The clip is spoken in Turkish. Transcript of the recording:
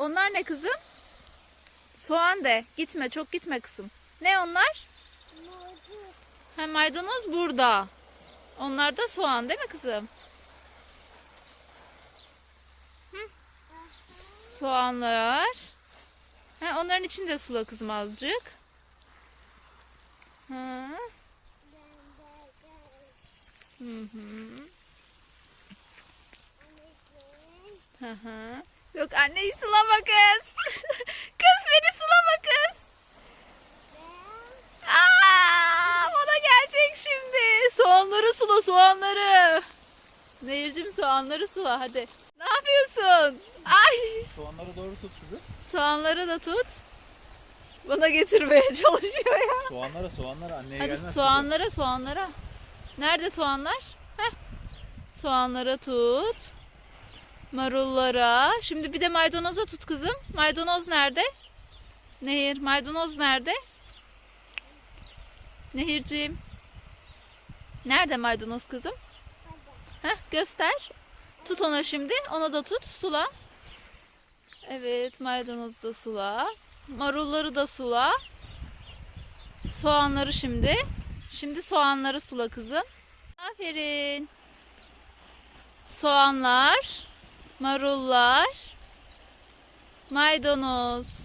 Onlar ne kızım? Soğan de. Gitme çok gitme kızım. Ne onlar? Ha, maydanoz burada. Onlar da soğan değil mi kızım? Hı. Soğanlar. Ha, onların içinde sula kızım azıcık. Hı. Hı hı. Hı hı. Yok anneyi sulama kız. kız beni sulama kız. Aa, da gelecek şimdi. Soğanları sula soğanları. Nehircim soğanları sula hadi. Ne yapıyorsun? Ay Soğanları doğru tut kızım. soğanları da tut. Bana getirmeye çalışıyor ya. Soğanlara soğanlara anneye Hadi gelmez. soğanlara soğanlara. Nerede soğanlar? Heh. Soğanlara tut. Marullara. Şimdi bir de maydanoza tut kızım. Maydanoz nerede? Nehir maydanoz nerede? Nehirciğim. Nerede maydanoz kızım? Heh, göster. Tut ona şimdi. Onu da tut. Sula. Evet maydanozu da sula. Marulları da sula. Soğanları şimdi. Şimdi soğanları sula kızım. Aferin. Soğanlar, marullar, maydanoz.